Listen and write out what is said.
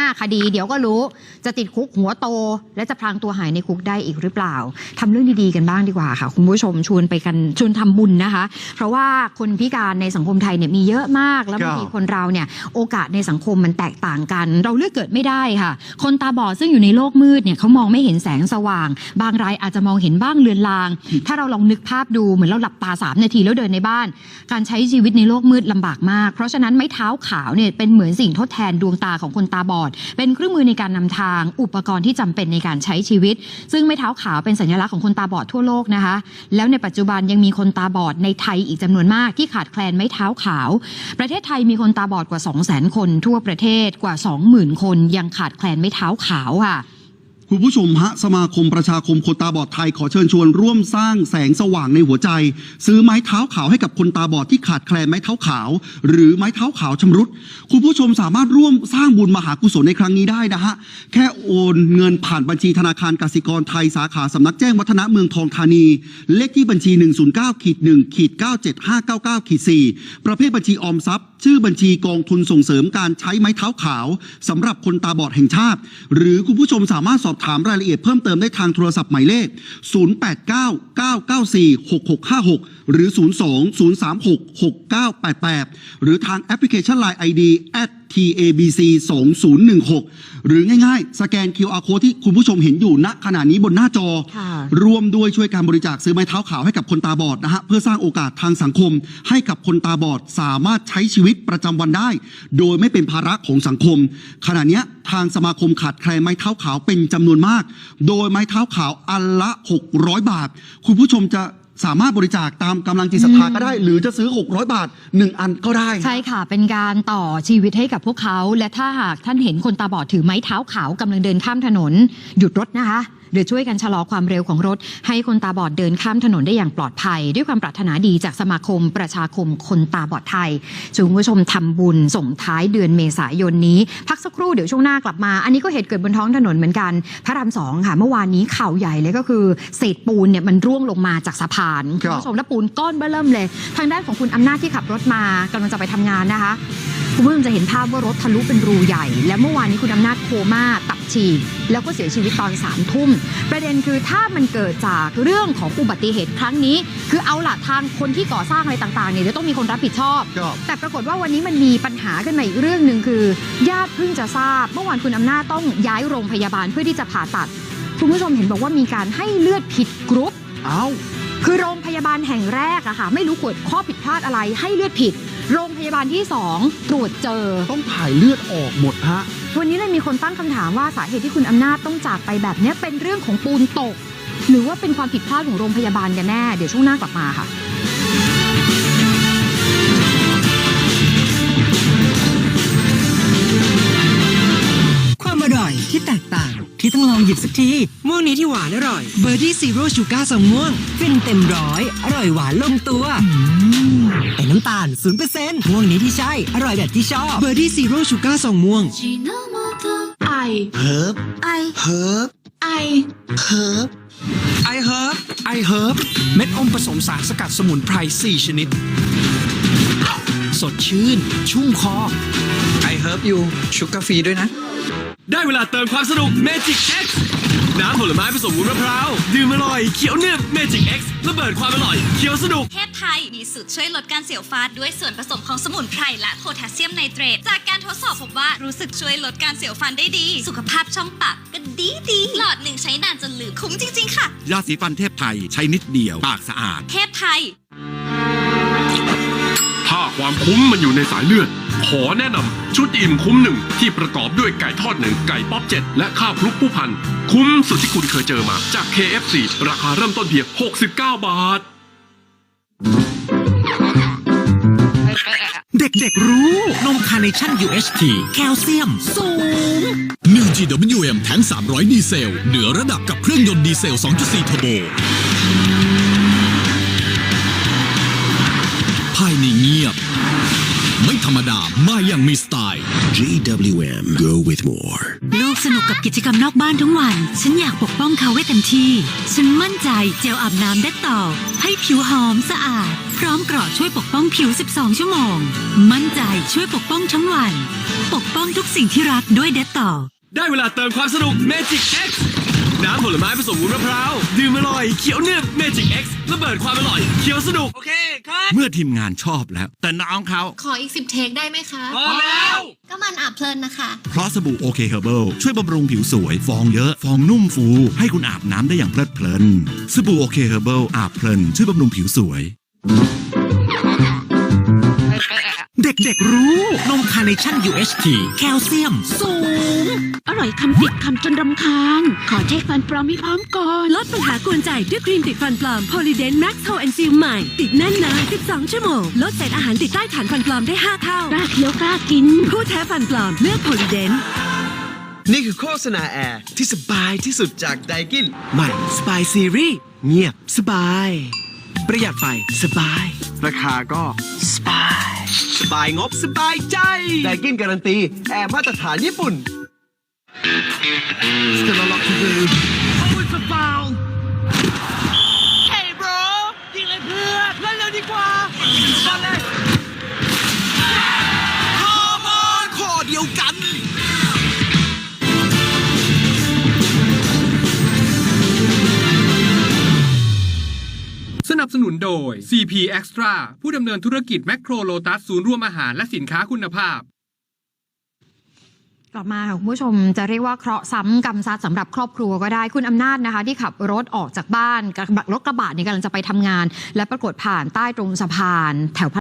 5 คดี เดี๋ยวก็รู้ จะติดคุกหัวโต และจะพลางตัวหายในคุกได้อีกหรือเปล่าทำเรื่องดีๆกันบ้างดีกว่าค่ะ คุณผู้ชมชวนไปกันชวนทำบุญนะคะ เพราะว่าคนพิการในสังคมไทยเนี่ยมีเยอะมาก แล้วบางทีคนเราเนี่ยโอกาสในสังคมมันแตกต่างกัน เราเลือกเกิดไม่ได้ค่ะ คนตาบอดซึ่งอยู่ในโลกมืดเนี่ยเขามองไม่เห็นแสงสว่าง บางรายอาจจะมองเห็นบ้างเลือนลาง ถ้าเราลองนึกภาพดูเหมือนเราหลับตาสามนาทีแล้วเดินในบ้าน การใช้ชีวิตในโลกมืดลำบากมาก เพราะฉะนั้นไม้เท้าขาวเนี่ยเป็นเหมือนสิ่งทดแทนดวงตาของคนตาบอดเป็นเครื่องมือในการนำทางอุปกรณ์ที่จำเป็นในการใช้ชีวิต ซึ่งไม้เท้าขาวเป็นสัญลักษณ์ของคนตาบอดทั่วโลกนะคะ แล้วในปัจจุบันยังมีคนตาบอดในไทยอีกจำนวนมากที่ขาดแคลนไม้เท้าขาว ประเทศไทยมีคนตาบอดกว่า 2 0 0 0 0 0 คน ทั่วประเทศกว่า 20,000 คนยังขาดแคลนไม้เท้าขาวค่ะ คุณผู้ชมฮะสมาคมประชาคมคนตาบอดไทยขอเชิญชวนร่วมสร้างแสงสว่างในหัวใจ ซื้อไม้เท้าขาวให้กับคนตาบอดที่ขาดแคลนไม้เท้าขาว หรือไม้เท้าขาวชำรุด คุณผู้ชมสามารถร่วมสร้างบุญมหากุศลในครั้งนี้ได้นะฮะแค่โอนเงินผ่านบัญชีธนาคารกสิกรไทยสาขาสำนักแจ้งวัฒนะเมืองทองธานี เลขที่บัญชี 109ขีด1ขีด97599ขีด4ประเภทบัญชีออมทรัพย์ ชื่อบัญชีกองทุนส่งเสริมการใช้ไม้เท้าขาวสำหรับคนตาบอดแห่งชาติ หรือคุณผู้ชมสามารถสอบถามรายละเอียดเพิ่มเติมได้ทางโทรศัพท์หมายเลข 0899946656 หรือ 02-036-6988 หรือทางแอปพลิเคชัน Line ID @tabc 2016 หรือง่ายๆ สแกน QR code ที่คุณผู้ชมเห็นอยู่ณขณะนี้บนหน้าจอ ค่ะร่วมด้วยช่วยการบริจาคซื้อไม้เท้าขาวให้กับคนตาบอดนะฮะเพื่อสร้างโอกาสทางสังคม ให้กับคนตาบอดสามารถใช้ชีวิตประจำวันได้ โดยไม่เป็นภาระของสังคม ขณะเนี้ยทางสมาคมขาดแคลนไม้เท้าขาวเป็นจำนวนมาก โดยไม้เท้าขาวอันละ 600 บาท คุณผู้ชมจะ สามารถบริจาคตามกำลังจิตศรัทธาก็ได้ หรือจะซื้อ 600 บาท 1 อันก็ได้ ใช่ค่ะ เป็นการต่อชีวิตให้กับพวกเขา และถ้าหากท่านเห็นคนตาบอดถือไม้เท้าขาวกำลังเดินข้ามถนน หยุดรถนะคะ หรือช่วยกันชะลอความเร็วของรถ ให้คนตาบอดเดินข้ามถนนได้อย่างปลอดภัย ด้วยความปรารถนาดีจากสมาคมประชาคมคนตาบอดไทยชวนคุณผู้ชมทำบุญส่งท้ายเดือนเมษายนนี้ พักสักครู่เดี๋ยวช่วงหน้ากลับมา อันนี้ก็เหตุเกิดบนท้องถนนเหมือนกัน พระรามสองค่ะ เมื่อวานนี้ข่าวใหญ่เลยก็คือ เศษปูนเนี่ยมันร่วงลงมาจากสะพานคุณผู้ชมและปูนก้อนเบ้อเริ่มเลย ทางด้านของคุณอำนาจที่ขับรถมากำลังจะไปทำงานนะคะ คุณผู้ชมจะเห็นภาพว่ารถทะลุเป็นรูใหญ่ และเมื่อวานนี้คุณอำนาจโคม่าตับฉีกแล้วก็เสียชีวิตตอนสามทุ่ม ประเด็นคือถ้ามันเกิดจากเรื่องของอุบัติเหตุครั้งนี้ คือเอาล่ะทางคนที่ก่อสร้างอะไรต่างๆเนี่ยจะต้องมีคนรับผิดชอบครับแต่ปรากฏว่าวันนี้มันมีปัญหาขึ้นมาอีกเรื่องหนึ่งคือญาติเพิ่งจะทราบ เมื่อวานคุณอำนาจต้องย้ายโรงพยาบาลเพื่อที่จะผ่าตัด คุณผู้ชมเห็นบอกว่ามีการให้เลือดผิดกรุ๊ปเอ้าคือโรงพยาบาลแห่งแรกอะค่ะไม่รู้เกิดข้อผิดพลาดอะไรให้เลือดผิด โรงพยาบาลที่ 2 ตรวจเจอ ต้องถ่ายเลือดออกหมดฮะ วันนี้เลยมีคนตั้งคำถามว่าสาเหตุที่คุณอำนาจต้องจากไปแบบเนี้ยเป็นเรื่องของปูนตก หรือว่าเป็นความผิดพลาดของโรงพยาบาลกันแน่ เดี๋ยวช่วงหน้ากลับมาค่ะ ความอร่อยที่แตกต่าง ที่ต้องลองหยิบสักที ม่วงนี้ที่หวานอร่อยเบอร์ดี้ซีโร่ชูการ์สองม่วง ฟินเต็มร้อย อร่อยหวานลงตัวเป็นน้ำตาล0%ม่วงนี้ที่ใช่ อร่อยแบบที่ชอบเบอร์ดี้ซีโร่ชูการ์สองม่วงไอเฮิร์บไอเฮิร์บไอเฮิร์บไอเฮิร์บไอเฮิร์บเม็ดอมผสมสารสกัดสมุนไพร 4 ชนิด สดชื่น ชุ่มคอไอเฮิร์บอยู่ชุกกาฟรีด้วยนะ ได้เวลาเติมความสนุก Magic X น้ำผลไม้ผสมวุ้นมะพร้าว ดื่มอร่อยเขียวหนึบ Magic X ระเบิดความอร่อยเขียวสนุก เทพไทยมีสูตรช่วยลดการเสียวฟาดด้วยส่วนผสมของสมุนไพรและโพแทสเซียมไนเตรตจากการทดสอบพบว่ารู้สึกช่วยลดการเสียวฟันได้ดี สุขภาพช่องปากก็ดีดีๆหลอดหนึ่งใช้นานจนลืมคุ้มจริง ๆ ค่ะ ยาสีฟันเทพไทยใช้นิดเดียวปากสะอาด เทพไทย ถ้าความคุ้มมันอยู่ในสายเลือด ขอแนะนำชุดอิ่มคุ้มหนึ่งที่ประกอบด้วยไก่ทอดหนึ่งไก่ป๊อปเจ็ดและข้าวคลุกผู้พัน คุ้มสุดที่คุณเคยเจอมาจาก KFC ราคาเริ่มต้นเพียง 69 บาท เด็กๆรู้ นมคาร์เนชั่น UHT แคลเซียม สูง New GWM แทง300 ดีเซล เหนือระดับกับเครื่องยนต์ดีเซล 2.4 เทอร์โบ ภายในเงียบ ไม่ธรรมดา มาอย่างมีสไตล์ GWM Go with more ลูกสนุกกับกิจกรรมนอกบ้านทั้งวัน ฉันอยากปกป้องเขาไว้เต็มที่ ฉันมั่นใจเจลอาบน้ำเด็ดต่อ ให้ผิวหอมสะอาดพพร้อมกรอช่วยปกป้องผิว 12 ชั่วโมง มั่นใจช่วยปกป้องทั้งวัน ปกป้องทุกสิ่งที่รักด้วยเดตต่อ ได้เวลาเติมความสนุก Magic X น้ำผลไม้ผสมวุ้นมะพร้าว ดื่มอร่อย เขียวหนึบ Magic X ระเบิดความอร่อย เขียวสนุก โอเคครับเมื่อทีมงานชอบแล้ว แต่น้องเขาขออีกสิบเทคได้ไหมคะ พอแล้ว ก็มันอาบเพลินนะคะ เพราะสบู่โอเคเฮอร์เบิลช่วยบำรุงผิวสวย ฟองเยอะ ฟองนุ่มฟู ให้คุณอาบน้ำได้อย่างเพลิดเพลิน สบู่โอเคเฮอร์เบิลอาบเพลินช่วยบำรุงผิวสวย เด็กๆรู้ นมคาร์เนชั่น UHT แคลเซียม สูง อร่อยคำติดคำจนรำคาญ ขอเช็คฟันปลอมให้พร้อมก่อน ลดปัญหากวนใจด้วยครีมติดฟันปลอมโพลีเดนแม็กซ์โทแอนซิลใหม่ ติดแน่นนาน 12 ชั่วโมง ลดเศษอาหารติดใต้ฐานฟันปลอมได้ 5 เท่ากล้าเคี้ยวกล้ากิน ผู้แท้ฟันปลอมเลือกโพลีเดนนี่คือโฆษณาแอร์ที่สบายที่สุดจากไดกินใหม่สบายซีรีส์เงียบสบาย ประหยัดไฟสบาย ราคาก็สบาย สบายงบสบายใจ ไดกินการันตี แอร์มาตรฐานญี่ปุ่น Still a lot to do สนุนโดย CP Extra ผู้ดำเนินธุรกิจแมคโครโลตัสศูนย์รวมอาหารและสินค้าคุณภาพกลับมาค่ะคุณผู้ชมจะเรียกว่าเคราะห์ซ้ำกรรมซัดสำหรับครอบครัวก็ได้คุณอำนาจนะคะ ที่ขับรถออกจากบ้านระบะรถกระบะเนี่ยกำลังจะไปทำงาน และปรากฏผ่านใต้ตรงสะพานแถว